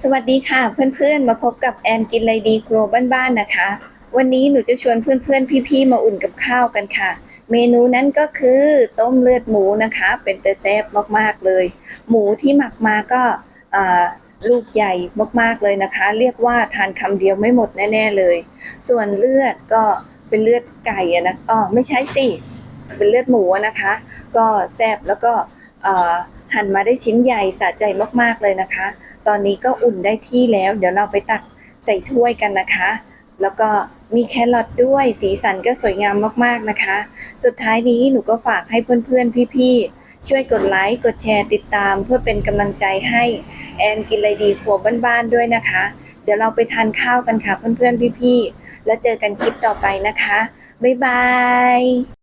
สวัสดีค่ะเพื่อนๆ มาพบกับแอนกินไรดีครัวบ้านๆนะคะ วันนี้หนูจะชวนเพื่อนๆ พี่ๆ มาอุ่นกับข้าวกันค่ะ เมนูนั้นก็คือต้มเลือดหมูนะคะ เป็นเตแซ่บมากๆเลย หมูที่หมักมาก็ลูกใหญ่มากๆเลยนะคะ เรียกว่าทานคำเดียวไม่หมดแน่ๆเลย ส่วนเลือดก็เป็นเลือดไก่นะอ๋อไม่ใช่สิเป็นเลือดหมูนะคะ ก็แซ่บแล้วก็หั่นมาได้ชิ้นใหญ่สะใจมากๆเลยนะคะ ตอนนี้ก็อุ่นได้ที่แล้ว เดี๋ยวเราไปตักใส่ถ้วยกันนะคะ แล้วก็มีแครอทด้วย สีสันก็สวยงามมากๆนะคะ สุดท้ายนี้หนูก็ฝากให้เพื่อนๆ พี่ๆ ช่วยกดไลค์ กดแชร์ติดตาม เพื่อเป็นกำลังใจให้แอนกินอะไรดีครัวบ้านๆด้วยนะคะ เดี๋ยวเราไปทานข้าวกันค่ะเพื่อนๆ พี่ๆ แล้วเจอกันคลิปต่อไปนะคะ บ๊ายบาย